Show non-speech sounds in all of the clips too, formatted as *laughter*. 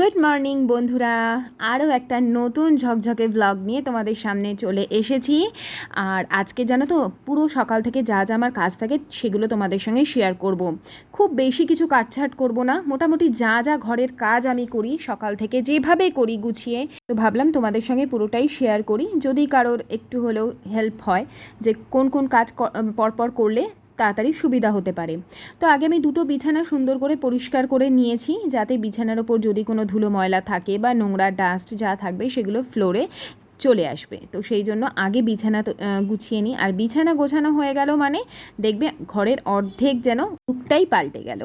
Good morning বন্ধুরা। আরও একটা নতুন ঝকঝকে ব্লগ নিয়ে তোমাদের সামনে চলে এসেছি। আর আজকে জানো তো, পুরো সকাল থেকে যা যা আমার কাজ থাকে সেগুলো তোমাদের সঙ্গে শেয়ার করব। খুব বেশি কিছু কাটছাট করব না, মোটামুটি যা যা ঘরের কাজ আমি করি, সকাল থেকে যেভাবে করি গুছিয়ে, তো ভাবলাম তোমাদের সঙ্গে পুরোটাই শেয়ার করি। যদি কারোর একটু হলেও হেল্প হয় যে কোন কোন কাজ পরপর করলে তাড়াতাড়ি সুবিধা হতে পারে। তো আগে আমি দুটো বিছানা সুন্দর করে পরিষ্কার করে নিয়েছি, যাতে বিছানার ওপর যদি কোনো ধুলো ময়লা থাকে বা নোংরা ডাস্ট যা থাকবে সেগুলো ফ্লোরে চলে আসবে। তো সেই জন্য আগে বিছানা গুছিয়ে নিই। আর বিছানা গোছানো হয়ে গেল মানে দেখবে ঘরের অর্ধেক যেন লুকটাই পাল্টে গেল।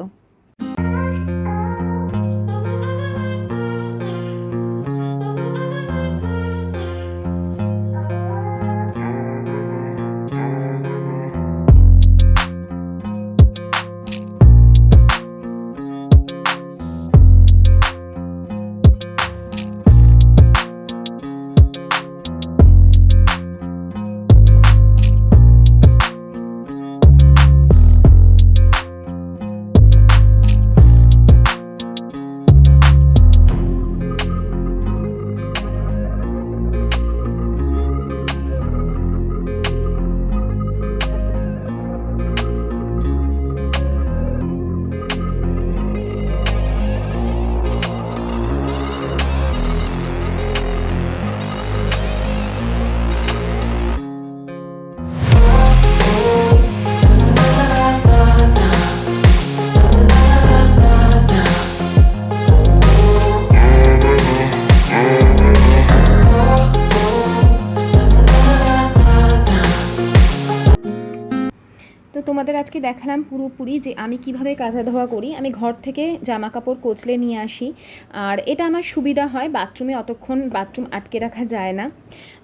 আজকে দেখালাম পুরোপুরি যে আমি কীভাবে কাচা ধোয়া করি। আমি ঘর থেকে জামা কাপড় কোচলে নিয়ে আসি। আর এটা আমার সুবিধা হয়, বাথরুমে অতক্ষণ বাথরুম আটকে রাখা যায় না।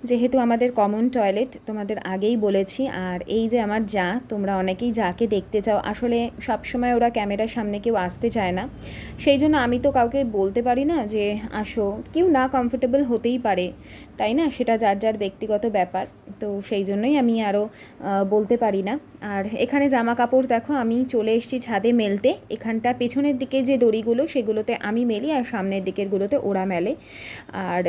যেহেতু আমাদের কমন টয়লেট তোমাদের আগেই বলেছি। আর এই যে আমার যা, তোমরা অনেকেই যাকে দেখতে চাও, আসলে সবসময় ওরা ক্যামেরার সামনে কেউ আসতে চায় না। সেই জন্য আমি তো কাউকে বলতে পারি না যে, আসো। কেউ না কমফোর্টেবল হতেই পারে। তাই না? সেটা যার যার ব্যক্তিগত ব্যাপার। তো সেই জন্যই আমি আরও বলতে পারি না। আর এখানে জামা কাপড় দেখো, আমি চলে এসেছি ছাদে মেলতে। এখানটা পেছনের দিকে যে দড়িগুলো, সেগুলোতে আমি মেলি আর সামনের দিকেরগুলোতে ওরা মেলে। আর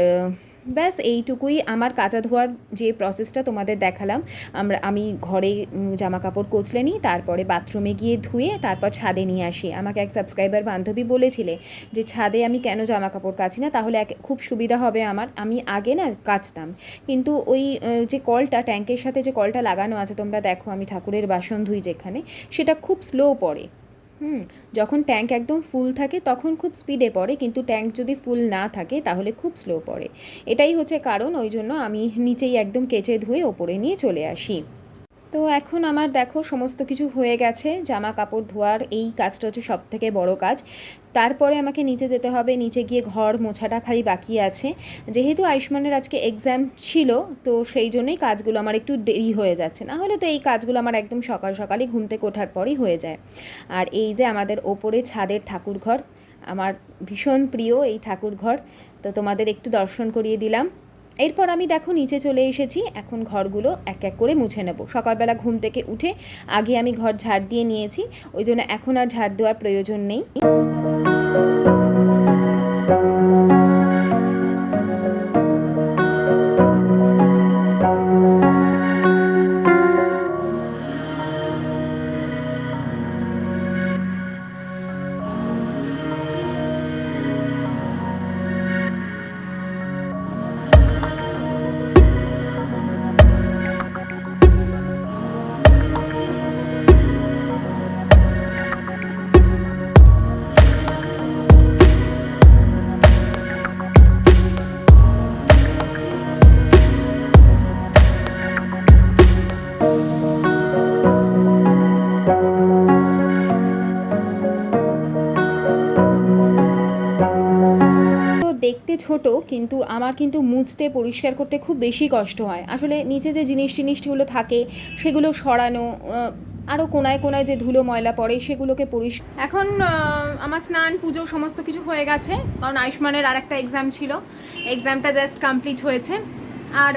ব্যাস, এইটুকুই আমার কাঁচা ধোয়ার যে প্রসেসটা তোমাদের দেখালাম। আমরা, আমি ঘরে জামা কাপড় কোচলে নিই, তারপরে বাথরুমে গিয়ে ধুয়ে তারপর ছাদে নিয়ে আসি। আমাকে এক সাবস্ক্রাইবার বান্ধবী বলেছিলে যে, ছাদে আমি কেন জামা কাপড় কাচি না? তাহলে এক- খুব সুবিধা হবে আমার। আমি আগে না কাচতাম। কিন্তু ওই যে কলটা, ট্যাঙ্কের সাথে যে কলটা লাগানো আছে, তোমরা দেখো, আমি ঠাকুরের বাসন ধুই যেখানে, সেটা খুব স্লো পড়ে। হুম, যখন ট্যাঙ্ক একদম ফুল থাকে তখন খুব স্পিডে পড়ে, কিন্তু ট্যাঙ্ক যদি ফুল না থাকে তাহলে খুব স্লো পড়ে। এটাই হচ্ছে কারণ, ওই জন্য আমি নিচেই একদম কেচে ধুয়ে ওপরে নিয়ে চলে আসি। তো এখন আমার দেখো সমস্ত কিছু হয়ে গেছে, জামা কাপড়, ধোয়ার, এই কাজটা হচ্ছে সব থেকে বড় কাজ। তারপরে আমাকে নিচে যেতে হবে, নিচে গিয়ে ঘর মোছাটা খালি বাকি আছে। যেহেতু আয়ুষ্মানের আজকে এক্সাম ছিল, তো সেই জন্যই কাজগুলো আমার একটু দেরি হয়ে যাচ্ছে। না হলে তো এই কাজগুলো আমার একদম সকাল সকালই ঘুম থেকে ওঠার পরই হয়ে যায়। আর এই যে আমাদের ওপরে ছাদের ঠাকুর ঘর আমার ভীষণ প্রিয় এই ঠাকুর ঘর তো তোমাদের একটু দর্শন করিয়ে দিলাম। এরপর আমি দেখো নিচে চলে এসেছি। এখন ঘরগুলো এক এক করে মুছে নেব। সকালবেলা ঘুম থেকে উঠে আগে আমি ঘর ঝাড় দিয়ে নিয়েছি। ওই জন্য এখন আর ঝাড় দেওয়ার প্রয়োজন নেই। দেখতে ছোট, কিন্তু আমার কিন্তু মুছতে, পরিষ্কার করতে খুব বেশি কষ্ট হয়। আসলে নিচে যে জিনিস টিনিসগুলো থাকে, সেগুলো সরানো আরও কোনায় কোনায় যে ধুলো ময়লা পড়ে, সেগুলোকে পরিষ্কার এখন আমার স্নান, পুজো সমস্ত কিছু হয়ে গেছে, কারণ আয়ুষ্মানের আর একটা এক্সাম ছিল। এক্সামটা জাস্ট কমপ্লিট হয়েছে। আর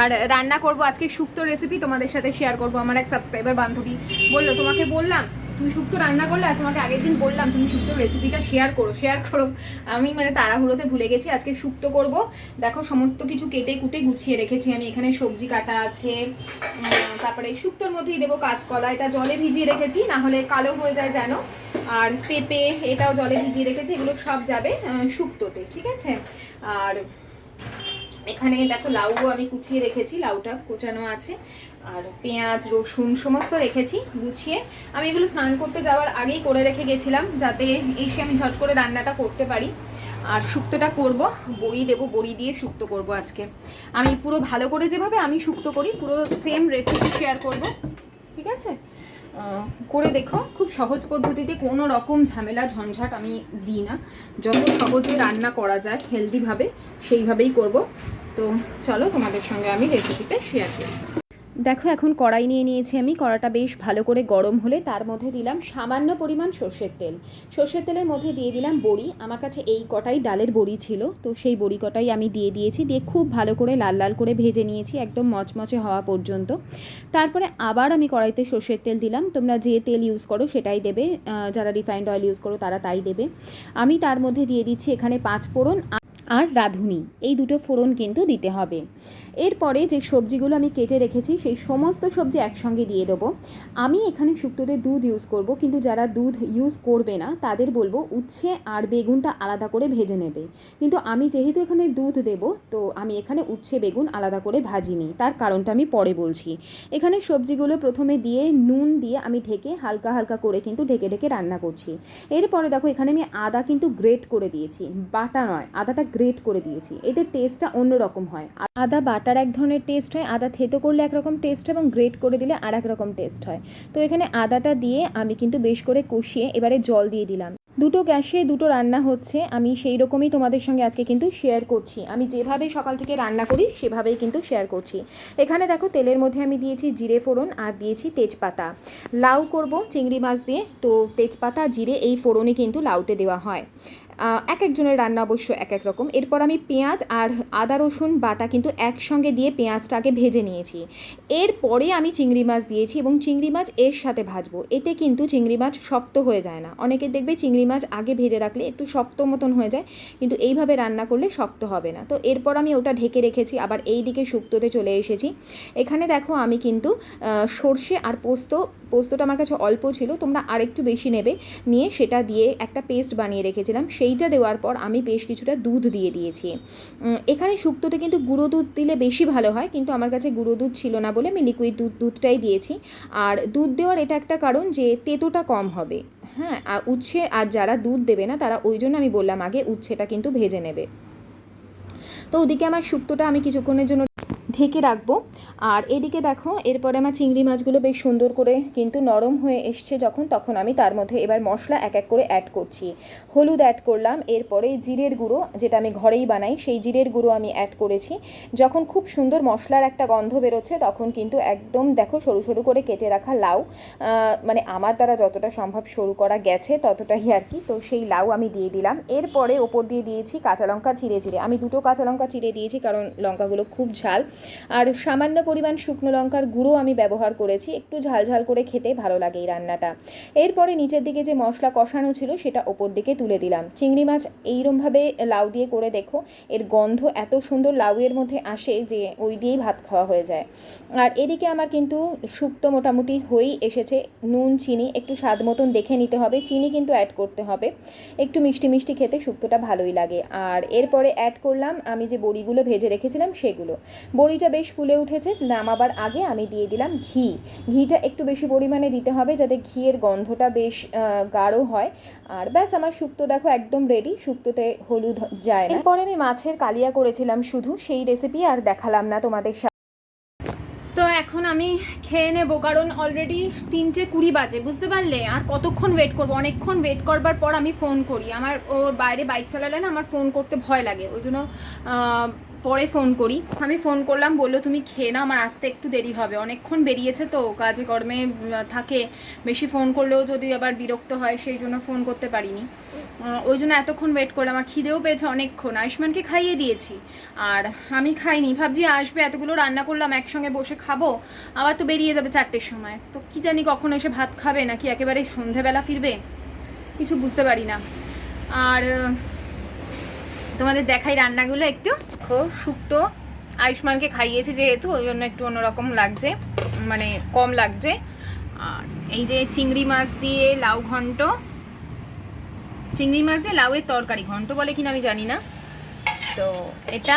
আর রান্না করব, আজকে শুক্তো রেসিপি তোমাদের সাথে শেয়ার করব। আমার এক সাবস্ক্রাইবার বান্ধবী বলল, তোমাকে বললাম তুমি শুক্তো রান্না করলে আর তোমাকে আগের দিন বললাম, তুমি শুক্তোর রেসিপিটা শেয়ার করো শেয়ার করো। আমি মানে তাড়াহুড়োতে ভুলে গেছি, আজকে শুক্তো করব। দেখো, সমস্ত কিছু কেটে কুটে গুছিয়ে রেখেছি আমি। এখানে সবজি কাটা আছে তারপরে শুক্তোর মধ্যেই দেবো কাঁচকলা, এটা জলে ভিজিয়ে রেখেছি, না হলে কালো হয়ে যায় যেন। আর পেঁপে, এটাও জলে ভিজিয়ে রেখেছি, এগুলো সব যাবে শুক্তোতে, ঠিক আছে? আর এখানে দেখো, লাউও আমি কুচিয়ে রেখেছি, লাউটা কোচানো আছে। আর পেঁয়াজ, রসুন সমস্ত রেখেছি গুছিয়ে। আমি এগুলো স্নান করতে যাওয়ার আগেই করে রেখে গেছিলাম যাতে এসে আমি ঝট করে রান্নাটা করতে পারি। আর শুক্তোটা করব, বড়ি দেবো, বড়ি দিয়ে শুক্তো করব আজকে। আমি পুরো ভালো করে যেভাবে আমি শুক্তো করি, পুরো সেম রেসিপি শেয়ার করব, ঠিক আছে? করে দেখো, খুব সহজ পদ্ধতিতে কোনো রকম ঝামেলা, ঝঞ্ঝাট আমি দিই না। যত সহজে রান্না করা যায় হেলদিভাবে সেইভাবেই করব। তো চলো তোমাদের সঙ্গে আমি রেসিপিটা শেয়ার করি। দেখো, এখন কড়াই নিয়ে নিয়েছি আমি। কড়াটা বেশ ভালো করে গরম হলে তার মধ্যে দিলাম সামান্য পরিমাণ সর্ষের তেল। সর্ষের তেলের মধ্যে দিয়ে দিলাম বড়ি। আমার কাছে এই কটাই ডালের বড়ি ছিল, তো সেই বড়ি কটাই আমি দিয়ে দিয়েছি। দিয়ে খুব ভালো করে লাল লাল করে ভেজে নিয়েছি, একদম মচমচে হওয়া পর্যন্ত। তারপরে আবার আমি কড়াইতে সর্ষের তেল দিলাম। তোমরা যে তেল ইউজ করো সেটাই দেবে। যারা রিফাইন্ড অয়েল ইউজ করো তারা তাই দেবে। আমি তার মধ্যে দিয়ে দিচ্ছি এখানে পাঁচ ফোড়ন আর রাঁধুনি, এই দুটো ফোড়ন কিন্তু দিতে হবে। এরপরে যে সবজিগুলো আমি কেটে রেখেছি, সেই সমস্ত সবজি একসঙ্গে দিয়ে দেবো। আমি এখানে শুক্তোতে দুধ ইউজ করব, কিন্তু যারা দুধ ইউজ করবে না, তাদের বলব উচ্ছে আর বেগুনটা আলাদা করে ভেজে নেবে। কিন্তু আমি যেহেতু এখানে দুধ দেব, তো আমি এখানে উচ্ছে, বেগুন আলাদা করে ভাজিনি। তার কারণটা আমি পরে বলছি। এখানে সবজিগুলো প্রথমে দিয়ে, নুন দিয়ে আমি ঢেকে হালকা হালকা করে কিন্তু ঢেকে ঢেকে রান্না করছি। এরপরে দেখো, এখানে আমি আদা কিন্তু গ্রেট করে দিয়েছি। বাটা নয়, আদাটা গ্রেট করে দিয়েছি। এদের টেস্টটা অন্যরকম হয়। আদা বাটার এক ধরনের টেস্ট হয়। আদা থেতো করলে একরকম টেস্ট হয় এবং গ্রেট করে দিলে আর রকম টেস্ট হয়। তো এখানে আদাটা দিয়ে আমি কিন্তু বেশ করে কষিয়ে এবারে জল দিয়ে দিলাম। দুটো গ্যাসে দুটো রান্না হচ্ছে। আমি সেই রকমই তোমাদের সঙ্গে আজকে কিন্তু শেয়ার করছি। আমি যেভাবে সকাল থেকে রান্না করি, সেভাবেই কিন্তু শেয়ার করছি। এখানে দেখো তেলের মধ্যে আমি দিয়েছি জিরে ফোড়ন আর দিয়েছি তেজপাতা। লাউ করব চিংড়ি মাছ দিয়ে। তো তেজপাতা, জিরে এই ফোড়নে কিন্তু লাউতে দেওয়া হয়। এক একজনের রান্না অবশ্য এক এক রকম। এরপর আমি পেঁয়াজ আর আদা, রসুন, বাটা কিন্তু একসঙ্গে দিয়ে পেঁয়াজটাকে ভেজে নিয়েছি। এরপরে আমি চিংড়ি মাছ দিয়েছি এবং চিংড়ি মাছ এর সাথে ভাজবো। এতে কিন্তু চিংড়ি মাছ শক্ত হয়ে যায় না। অনেকে দেখবে চিংড়ি মাছ আগে ভেজে রাখলে একটু শক্ত মতন হয়ে যায়, কিন্তু এইভাবে রান্না করলে শক্ত হবে না। তো এরপর আমি ওটা ঢেকে রেখেছি, আবার এই দিকে শুক্তোতে চলে এসেছি। এখানে দেখো আমি কিন্তু সর্ষে আর পোস্ত, পোস্তটা আমার কাছে অল্প ছিল, তোমরা আরেকটু বেশি নেবে। নিয়ে সেটা দিয়ে একটা পেস্ট বানিয়ে রেখেছিলাম সেইটা দেওয়ার পর আমি বেশ কিছুটা দুধ দিয়ে দিয়েছি। এখানে শুক্তোতে কিন্তু গুঁড়ো দুধ দিলে বেশি ভালো হয়, কিন্তু আমার কাছে গুঁড়ো দুধ ছিল না বলে আমি লিকুইড দুধ, দুধটাই দিয়েছি। আর দুধ দেওয়ার এটা একটা কারণ যে তেতোটা কম হবে। হ্যাঁ উচ্ছে, আর যারা দুধ দেবে না তারা, ওই জন্য আমি বললাম আগে উচ্ছেটা কিন্তু ভেজে নেবে। তো ওদিকে আমার শুক্তোটা আমি কিছুক্ষণের জন্য ঢেকে রাখব। আর এদিকে দেখো, এরপরে আমার চিংড়ি মাছগুলো বেশ সুন্দর করে কিন্তু নরম হয়ে এসছে যখন, তখন আমি তার মধ্যে এবার মশলা এক এক করে অ্যাড করছি। হলুদ অ্যাড করলাম, এরপরে জিরের গুঁড়ো যেটা আমি ঘরেই বানাই, সেই জিরের গুঁড়ো আমি অ্যাড করেছি। যখন খুব সুন্দর মশলার একটা গন্ধ বেরোচ্ছে, তখন কিন্তু একদম দেখো সরু সরু করে কেটে রাখা লাউ মানে আমার দ্বারা যতটা সম্ভব সরু করা গেছে ততটাই আর কি। তো সেই লাউ আমি দিয়ে দিলাম। এরপরে ওপর দিয়ে দিয়েছি কাঁচা লঙ্কা চিড়ে চিড়ে আমি দুটো কাঁচা লঙ্কা চিড়ে দিয়েছি, কারণ লঙ্কাগুলো খুব ঝাল। আর সামান্য পরিমাণ শুকনো লঙ্কার গুঁড়ো আমি ব্যবহার করেছি, একটু ঝাল ঝাল করে খেতে ভালো লাগে এই রান্নাটা। এরপরে নিচের দিকে যে মশলা কষানো ছিল, সেটা ওপর দিকে তুলে দিলাম। চিংড়ি মাছ এইরমভাবে লাউ দিয়ে করে দেখো, এর গন্ধ এত সুন্দর লাউয়ের মধ্যে আসে যে ওই দিয়েই ভাত খাওয়া হয়ে যায়। আর এদিকে আমার কিন্তু শুক্তো মোটামুটি হয়েই এসেছে, নুন, চিনি একটু স্বাদ মতন দেখে নিতে হবে, চিনি কিন্তু অ্যাড করতে হবে। একটু মিষ্টি মিষ্টি খেতে শুক্তোটা ভালোই লাগে। আর এরপরে অ্যাড করলাম আমি যে বড়িগুলো ভেজে রেখেছিলাম সেগুলো। বড়িটা বেশ ফুলে উঠেছে, নামাবার আগে আমি দিয়ে দিলাম ঘি। ঘিটা একটু বেশি পরিমাণে দিতে হবে যাতে ঘিয়ের গন্ধটা বেশ গাঢ় হয়। আর ব্যাস, আমার শুক্তো দেখো একদম রেডি শুক্তোতে হলুদ যায় এরপরে আমি মাছের কালিয়া করেছিলাম শুধু, সেই রেসিপি আর দেখালাম না তোমাদের এখন আমি খেয়ে নেব, কারণ অলরেডি তিনটে কুড়ি বাজে, বুঝতে পারলে? আর কতক্ষণ ওয়েট করব? অনেকক্ষণ ওয়েট করবার পর আমি ফোন করি। আমার ওর বাইরে বাইক চালালে না, আমার ফোন করতে ভয় লাগে। ওই জন্য পরে ফোন করি। আমি ফোন করলাম, বলল, তুমি খেয়ে নাও, আমার আসতে একটু দেরি হবে। অনেকক্ষণ বেরিয়েছে তো, কাজে কর্মে থাকে। বেশি ফোন করলেও যদি আবার বিরক্ত হয়, সেই জন্য ফোন করতে পারিনি। ওই জন্য এতক্ষণ ওয়েট করলাম আমার খিদেও পেয়েছে অনেকক্ষণ। আয়ুষ্মানকে খাইয়ে দিয়েছি। আর আমি খাইনি, ভাবছি আসবে, এতগুলো রান্না করলাম, একসঙ্গে বসে খাব। আবার তো বেরিয়ে যাবে চারটের সময়। তো কি জানি কখন এসে ভাত খাবে, নাকি একেবারে সন্ধেবেলা ফিরবে? কিছু বুঝতে পারি না। আর তোমাদের দেখাই রান্নাগুলো একটু। খুব শুক্তো আয়ুষ্মানকে খাইয়েছে যেহেতু, ওই জন্য একটু অন্যরকম লাগছে মানে কম লাগছে। আর এই যে চিংড়ি মাছ দিয়ে লাউ ঘন্ট। চিংড়ি মাছ দিয়ে লাউয়ের তরকারি, ঘন্ট বলে কিনা আমি জানি না। তো এটা,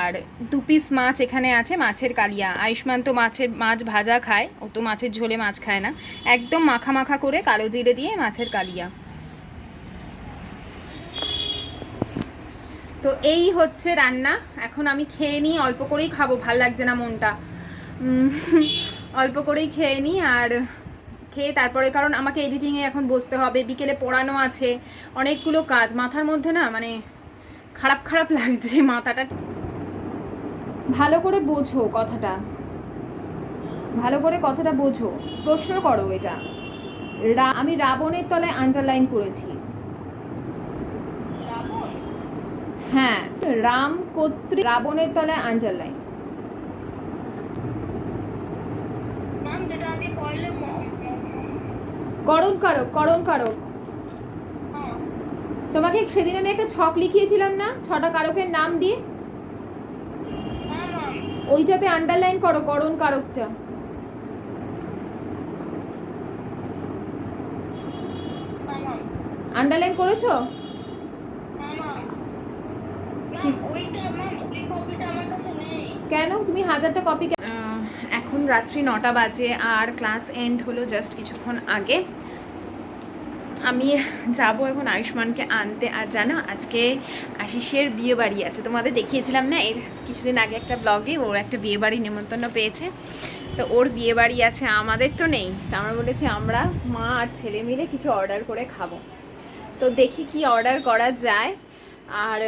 আর দু পিস মাছ এখানে আছে, মাছের কালিয়া। আয়ুষ্মান তো মাছের, মাছ ভাজা খায়, ও তো মাছের ঝোলে মাছ খায় না। একদম মাখা মাখা করে কালো জিরে দিয়ে মাছের কালিয়া। তো এই হচ্ছে রান্না। এখন আমি খেয়ে নিই, অল্প করেই খাব, ভালো লাগছে না মনটা। অল্প করেই খেয়ে নিই আর খেয়ে তারপরে, কারণ আমাকে এডিটিংয়ে এখন বসতে হবে, বিকেলে পড়ানো আছে, অনেকগুলো কাজ। মাথার মধ্যে না মানে খারাপ খারাপ লাগছে মাথাটা। ভালো করে বোঝো কথাটা। ভালো করে কথাটা বোঝো। প্রশ্ন করো এটা। আমি রাবণের তলায় আন্ডারলাইন করেছি। হ্যাঁ। রাম কর্তৃক রাবণের তলায় আন্ডারলাইন করণ কারক করণ কারক। হ্যাঁ। তোমাকে সেদিন আমি একটা ছক লিখিয়েছিলাম না? ছটা কারকের নাম দিয়ে? হ্যাঁ ওইটাতে আন্ডারলাইন করো করণ কারকটা। হ্যাঁ আন্ডারলাইন করেছ হ্যাঁ ম্যাম ঠিক। ম্যাম ওইটা ম্যাম ওই কপিটা আমার কাছে নেই কেন? তুমি হাজারটা কপি এখন রাত্রি নটা বাজে আর ক্লাস এন্ড হলো জাস্ট কিছুক্ষণ আগে। আমি যাব এখন আয়ুষ্মানকে আনতে। আর জানো আজকে আশিসের বিয়ে বাড়ি আছে। তোমাদের দেখিয়েছিলাম না এর কিছুদিন আগে একটা ব্লগে ওর একটা বিয়ে বাড়ি নেমন্তন্ন পেয়েছে। তো ওর বিয়ে বাড়ি আছে আমাদের তো নেই। তা আমরা বলেছি আমরা মা আর ছেলে মিলে কিছু অর্ডার করে খাব। তো দেখি কি অর্ডার করা যায়। আর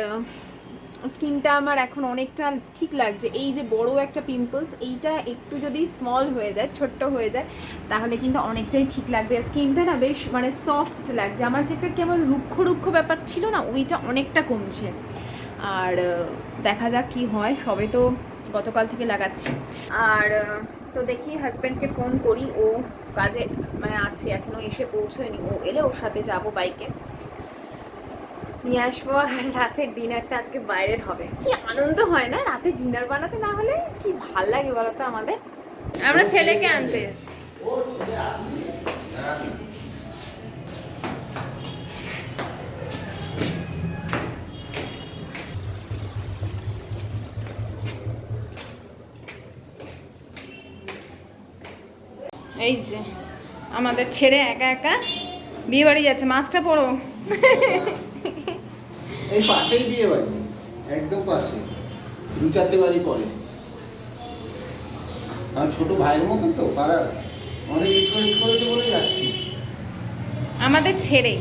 স্কিনটা আমার এখন অনেকটা ঠিক লাগছে। এই যে বড় একটা পিম্পলস, এইটা একটু যদি স্মল হয়ে যায়, ছোট্ট হয়ে যায়, তাহলে কিন্তু অনেকটাই ঠিক লাগবে। স্কিনটা না বেশ মানে সফট লাগছে। আমার যে একটা কেমন রুক্ষ রুক্ষ ব্যাপার ছিল না, ওইটা অনেকটা কমছে। আর দেখা যাক কি হয়। সবে তো গতকাল থেকে লাগাচ্ছি। আর তো দেখি হাজব্যান্ডকে ফোন করি। ও কাজে মানে আছে, এখনও এসে পৌঁছয়নি। ও এলে ওর সাথে যাব বাইকে নিয়ে আসব আর রাতের ডিনারটা আজকে বাইরের হবে। কি আনন্দ হয় না? রাতে ডিনার বানাতে না হলে কি ভালো লাগে বলো তো আমাদের? আমরা ছেলেকে আনতে যাচ্ছি। এই যে, আমাদের ছেড়ে একা একা বিয়ে বাড়ি যাচ্ছে। মাছটা পড়ো এই পাশেই বিয়ে বাড়ি? একদম পাশে। দু চারটে বাড়ি পরে। আর ছোট ভাইয়ের মতন তো পাড়ার অনেক রিকোয়েস্ট করেছে বলে যাচ্ছি। আমাদের ছেড়ে।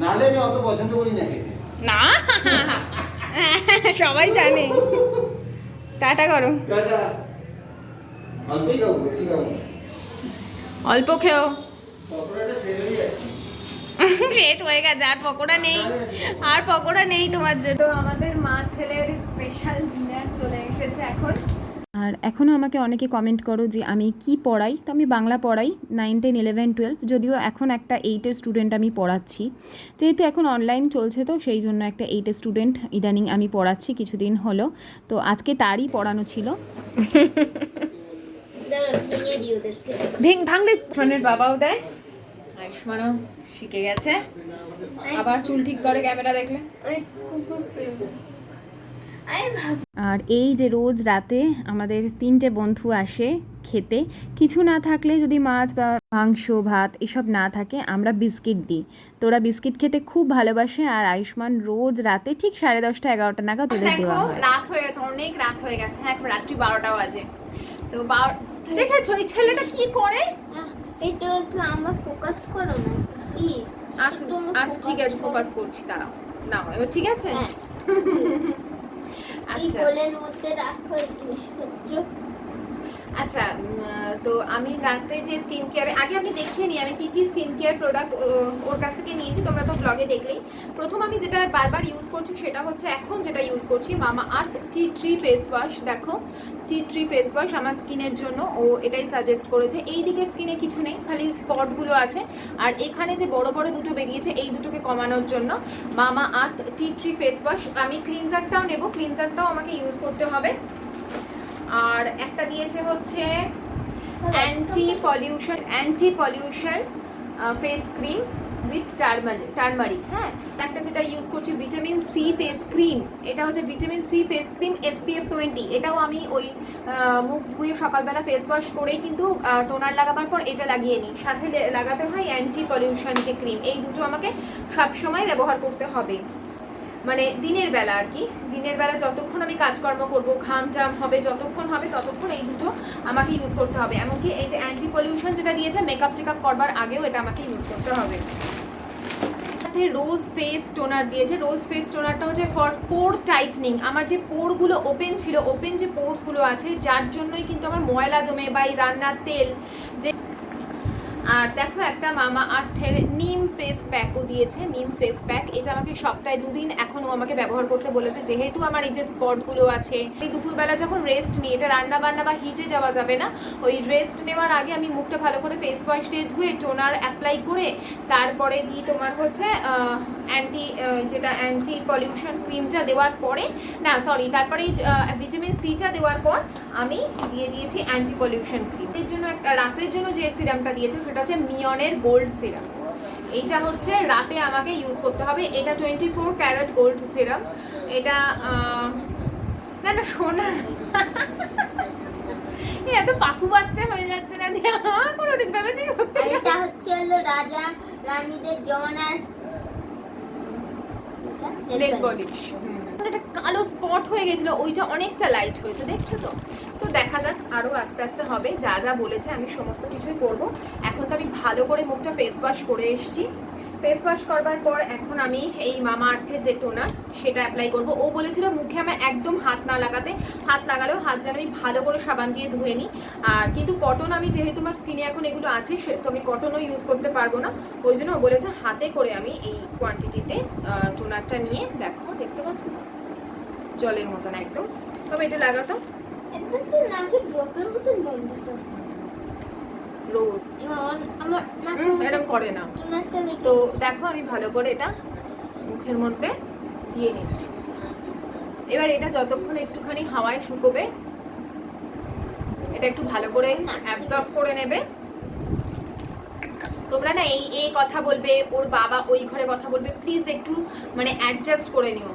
নাহলে আমি অত পছন্দ করি না খেতে। না? সবাই জানে। টাটা করো। টাটা। অল্পই খাব বেশি খাব অল্প খেও। পকোড়াটা ছেড়ে যাচ্ছি। শেষ হয়ে গেছে আর পকোড়া নেই। আর পকোড়া নেই তোমার জন্য। তো আমাদের মা ছেলের স্পেশাল ডিনার চলে এসেছে এখন। আর এখনও আমাকে অনেকে কমেন্ট করো যে আমি কি পড়াই? তো আমি বাংলা পড়াই নাইন টেন ইলেভেন টুয়েলভ যদিও এখন একটা এইটের স্টুডেন্ট আমি পড়াচ্ছি। যেহেতু এখন অনলাইন চলছে তো সেই জন্য একটা এইটের স্টুডেন্ট ইদানিং আমি পড়াচ্ছি কিছুদিন হলো। তো আজকে তারই পড়ানো ছিল। ভাঙলে ফোনের বাবাও দেয়? আয়ুষ্মানও শিখে গেছে। আবার চুল ঠিক করে ক্যামেরা দেখলে। ওই আর এই যে রোজ রাতে আমাদের তিনটে বন্ধু আসে খেতে কিছু না থাকলে যদি মাছ বা মাংস ভাত এসব না থাকে আমরা বিস্কিট দিই। তো ওরা বিস্কিট খেতে খুব ভালোবাসে আর আয়ুষ্মান রোজ রাতে ঠিক সাড়ে দশটা এগারোটা নাগাদ ওদের দেওয়া হয়। রাত হয়ে গেছে অনেক রাত হয়ে গেছে। হ্যাঁ এখন রাত্রি বারোটা বাজে। তো বারো দেখেছ এই ছেলেটা কি করে? এটা একটু আমার ফোকাস করো না। প্লিজ আচ্ছা আচ্ছা ঠিক আছে ফোকাস করছি দাঁড়াও নাও এবার ঠিক আছে? হ্যাঁ। *laughs* আচ্ছা। কোলের মধ্যে রাখো এই জিনিসপত্র। আচ্ছা তো আমি রাতে যে স্কিন কেয়ার আগে আমি দেখিয়ে নিই আমি কি কি স্কিন কেয়ার প্রোডাক্ট ওর কাছ থেকে নিয়েছি, তোমরা তো ব্লগে দেখলেই। প্রথম আমি যেটা বারবার ইউজ করছি সেটা হচ্ছে এখন যেটা ইউজ করছি, Mamaearth tea tree face wash দেখো। টি ট্রি ফেস ওয়াশ আমার স্কিনের জন্য, ও এটাই সাজেস্ট করেছে। এই দিকের স্কিনে কিছু নেই, খালি স্পটগুলো আছে। আর এখানে যে বড় বড় দুটো বেরিয়েছে, এই দুটোকে কমানোর জন্য Mamaearth tea tree face wash আমি ক্লিনজারটাও নেব ক্লিনজারটাও আমাকে ইউজ করতে হবে। আর একটা দিয়েছে হচ্ছে anti pollution anti pollution face cream with turmeric turmeric হ্যাঁ? একটা যেটা ইউজ করছি ভিটামিন সি ফেস ক্রিম এটা হচ্ছে vitamin C face cream SPF twenty এটাও আমি ওই মুখ ধুয়ে সকালবেলা ফেস ওয়াশ করেই কিন্তু টোনার লাগাবার পর এটা লাগিয়ে নিই। সাথে লাগাতে হয় অ্যান্টি পলিউশন যে ক্রিম এই দুটো আমাকে সবসময় ব্যবহার করতে হবে। মানে দিনের বেলা আর কি। দিনের বেলা যতক্ষণ আমি কাজকর্ম করব, ঘাম টাম হবে, যতক্ষণ হবে, ততক্ষণ এই দুটো আমাকে ইউজ করতে হবে। এমনকি এই যে অ্যান্টি পলিউশন যেটা দিয়েছে মেকআপ টেকআপ করবার আগেও এটা আমাকে ইউজ করতে হবে। সাথে রোজ ফেস টোনার দিয়েছে। রোজ ফেস টোনারটা হচ্ছে ফর পোর টাইটনিং আমার যে পোরগুলো ওপেন ছিল ওপেন যে পোর্সগুলো আছে, যার জন্যই কিন্তু আমার ময়লা জমে বা এই রান্নার তেল যে আর দেখো একটা মামা আর্থের নিম ফেস প্যাকও দিয়েছে, নিম ফেস প্যাক এটা আমাকে সপ্তাহে দুদিন এখনও আমাকে ব্যবহার করতে বলেছে, যেহেতু আমার এই যে স্পটগুলো আছে, এই দুপুরবেলা যখন রেস্ট নিই, এটা রান্না বান্না বা হিটে যাওয়া যাবে না। ওই রেস্ট নেওয়ার আগে আমি মুখটা ভালো করে ফেস ওয়াশ দিয়ে ধুয়ে টোনার অ্যাপ্লাই করে তারপরে দিই তোমার হচ্ছে অ্যান্টি যেটা অ্যান্টি পলিউশন ক্রিমটা দেওয়ার পরে, না সরি তারপরে ভিটামিন সিটা দেওয়ার পর আমি দিয়ে দিয়েছি অ্যান্টি পলিউশন ক্রিম এর জন্য রাতের জন্য যে সিরামটা দিয়েছে সেটা হচ্ছে মিয়নের গোল্ড সিরাম। এইটা হচ্ছে রাতে আমাকে ইউজ করতে হবে। এটা twenty four carat gold serum. এটা না না সোনা এত পাকু বাচ্চা হয়ে যাচ্ছে না হ্যাঁ করে উঠেছে ভেবেছি এটা হচ্ছে রাজা রানীদের জমানার নেল পলিশ একটা কালো স্পট হয়ে গেছিল, ওইটা অনেকটা লাইট হয়েছে, দেখছ তো? তো দেখা যাক আরও আস্তে আস্তে হবে, যা যা বলেছে আমি সমস্ত কিছুই করব। এখন তো আমি ভালো করে মুখটা ফেস ওয়াশ করে এসেছি। ফেস ওয়াশ করবার পর এখন আমি এই মামা আর্থের যে টোনার সেটা অ্যাপ্লাই করব। ও বলেছিল মুখে আমার একদম হাত না লাগাতে, হাত লাগালেও হাত যেন আমি ভালো করে সাবান দিয়ে ধুয়ে নিই। আর কিন্তু কটন আমি যেহেতু আমার স্কিনে এখন এগুলো আছে সে তো আমি কটনও ইউজ করতে পারব না। ওই জন্য ও বলেছে হাতে করে আমি এই কোয়ান্টিটিতে টোনারটা নিয়ে দেখো, দেখতে পাচ্ছ? জলের মতন একদম। তবে এটা লাগাতো একদম তো নাকি মতন বন্ধ রোজ এরকম মধ্যে করে না। তো দেখো আমি ভালো করে এটা মুখের মধ্যে দিয়ে নিচ্ছি। এবার এটা যতক্ষণ একটুখানি হাওয়ায় শুকোবে এটা একটু ভালো করে অ্যাবজর্ব করে নেবে। তোমরা না এই এই কথা বলবে ওর বাবা ওই ঘরে কথা বলবে প্লিজ একটু মানে অ্যাডজাস্ট করে নিও।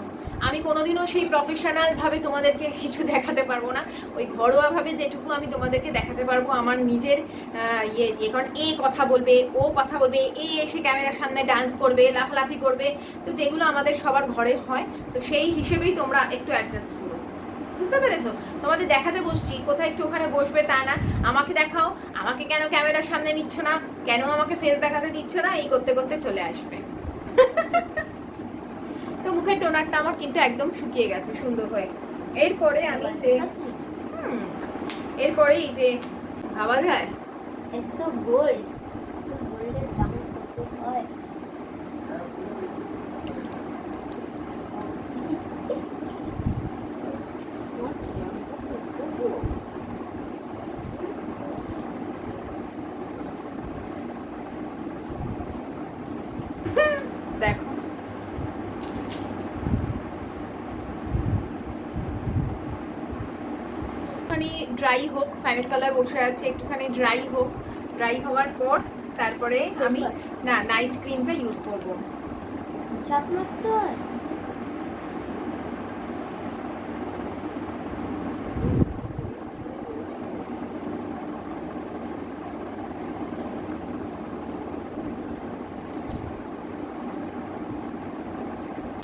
আমি কোনোদিনও সেই প্রফেশনাল ভাবে তোমাদেরকে কিছু দেখাতে পারব না। ওই ঘরোয়া ভাবে যেটুকু আমি তোমাদেরকে দেখাতে পারব আমার নিজের ইয়ে ইয়ে কারণ এ কথা বলবে, ও কথা বলবে, এ এসে ক্যামেরার সামনে ডান্স করবে, লাফলাফি করবে। তো যেগুলো আমাদের সবার ঘরে হয়, তো সেই হিসেবেই তোমরা একটু অ্যাডজাস্ট করো। বুঝতে পেরেছ? তোমাদের দেখাতে বসছি, কোথায় একটু ওখানে বসবে তা না। আমাকে দেখাও, আমাকে কেন ক্যামেরার সামনে নিচ্ছ না? কেন আমাকে ফেস দেখাতে দিচ্ছ না? এই করতে করতে চলে আসবে। মুখের টোনারটা আমার কিন্তু একদম শুকিয়ে গেছে, সুন্দর হয়ে। এরপরে আমি যে এরপরে এই যে ভাবা যায়, এত গোল্ড এত গোল্ডের দাম কত হয় দেখো একটুখানি ড্রাই হোক ফ্যানের তলায় বসে আছে একটুখানি ড্রাই হোক। ড্রাই হওয়ার পর তারপরে আমি না নাইট ক্রিমটা ইউজ করব। চাপ মারতে হয়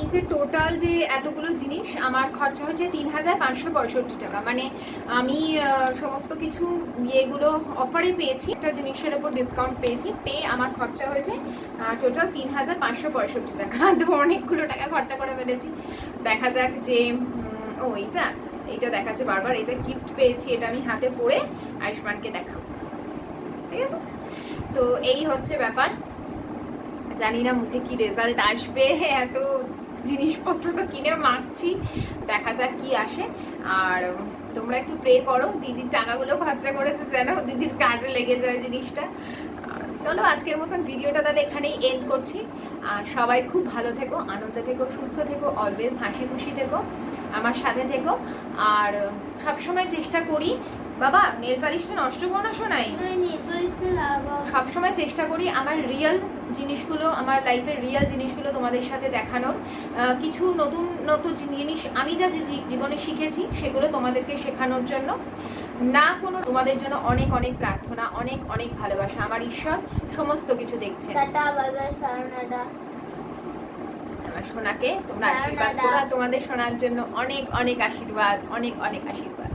এই যে টোটাল যে এতগুলো জিনিস, আমার খরচা হচ্ছে তিন হাজার পাঁচশো পঁয়ষট্টি টাকা। মানে আমি সমস্ত কিছু ইয়েগুলো অফারে পেয়েছি, একটা জিনিসের ওপর ডিসকাউন্ট পেয়েছি, পেয়ে আমার খরচা হয়েছে টোটাল তিন হাজার পাঁচশো পঁয়ষট্টি টাকা। *laughs* তো অনেকগুলো টাকা খরচা করে ফেলেছি। দেখা যাক যে ও, এইটা এইটা দেখাচ্ছে বারবার, এটা গিফট পেয়েছি, এটা আমি হাতে পরে আয়ুষ্মানকে দেখাবো। ঠিক আছে? তো এই হচ্ছে ব্যাপার। জানি না মুখে কি রেজাল্ট আসবে, এত জিনিসপত্র তো কিনে মাখছি দেখা যাক কি আসে। আর তোমরা একটু প্রে করো দিদির টাকাগুলো খরচা করেছে যেন দিদির কাজে লেগে যায় জিনিসটা। চলো আজকের মতন ভিডিওটা তাহলে এখানেই এন্ড করছি। আর সবাই খুব ভালো থেকো আনন্দে থেকো সুস্থ থেকো অলওয়েজ হাসি খুশি থেকো আমার সাথে থেকো। আর সবসময় চেষ্টা করি বাবা নেল পালিশটা নষ্ট করো না শোনাই সবসময় চেষ্টা করি আমার রিয়েল জিনিসগুলো আমার লাইফের রিয়েল জিনিসগুলো তোমাদের সাথে দেখানোর কিছু নতুন নতুন জিনিস আমি যা যে জীবনে শিখেছি সেগুলো তোমাদেরকে শেখানোর জন্য। না কোনো তোমাদের জন্য অনেক অনেক প্রার্থনা অনেক অনেক ভালোবাসা। আমার ঈশ্বর সমস্ত কিছু দেখছে টাটা বাই বাই সারনাডা আমার সোনাকে তোমরা আশীর্বাদ তোমাদের শোনার জন্য অনেক অনেক আশীর্বাদ অনেক অনেক আশীর্বাদ।